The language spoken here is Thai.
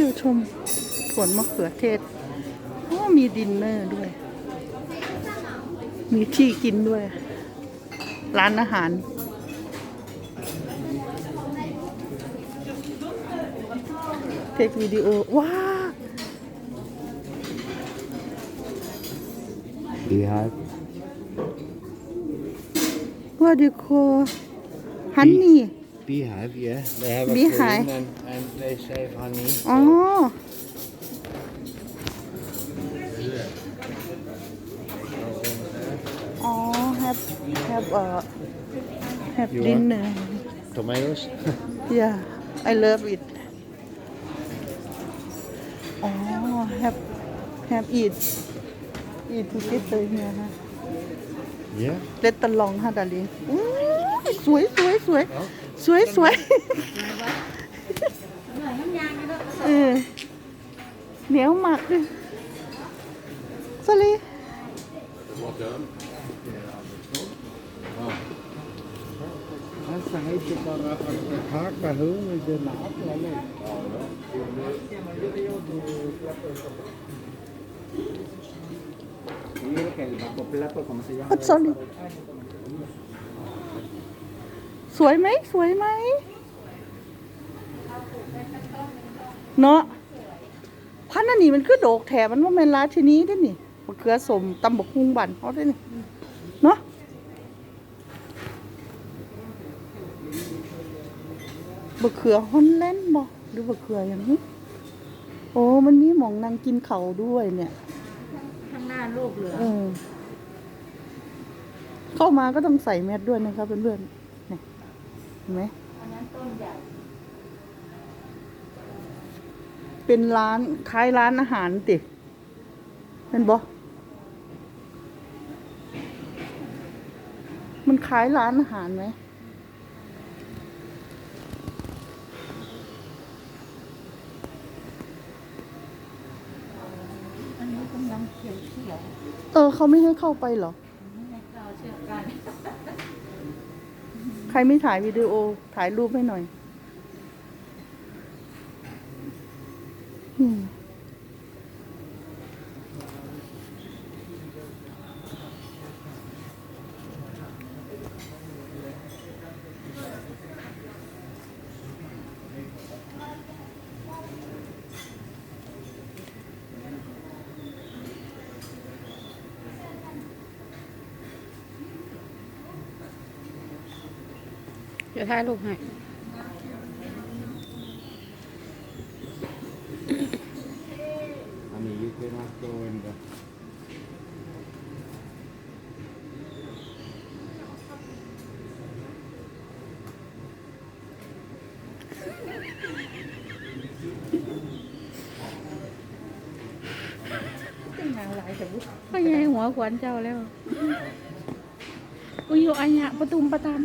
ที่ยวชมสวนมะเขือเทศโอ้มีดินเนอร์ด้วย มีที่กินด้วย ร้านอาหาร เทควิดีโอ ว้า We have ว่าดีโคฮันนี่ beehive, yeah. They have a Beehive. queen and, and they save honey. อ๋ออ๋อ have have เอ่อ have You want? dinner Tomatoes? yeah I love it อ๋อ have have eat eat together here ฮะ yeah. เลตตลองฮะดาลินอู้ยสวยสวยสวย สวยสวยเออเหนียวมากเลยสลีสดระพักวัสลี สวยไหมสวยไหมเนาะพันธุ์อันนี้มันคือโดกแถมันว่าแมนราชินีได้อนี่มะเขือสมตำบกฮุงบันเขาได้อนี่เนาะบะเขือฮอนแลนด์บ่หรือบะเขืออย่างนี้โอ้มันมีหมองนางกินเขาวด้วยเนี่ยข้างหน้าลูกเหลือเออเข้ามาก็ต้องใส่แมสด้วยนะครับเพื่อนๆเนี่ยเห็น ไหมอันนั้นต้นใหญ่เป็นร้านคล้ายร้านอาหารติเป็นบอมันคล้ายร้านอาหารไหมอันนี้กำลังเขียวเขียวเออเขาไม่ให้เข้าไปเหรอ ไม่ให้เข้าเชื่อกัน ใครไม่ถ่ายวิดีโอถ่ายรูปให้หน่อย อืม ดี๋ยวถ่ายรูปให้ Honey, you cannot go in the... Ừ. ก็ยังหัวขวัญเจ้าแล้ว อุยอยู่อันยะประตุมประตาม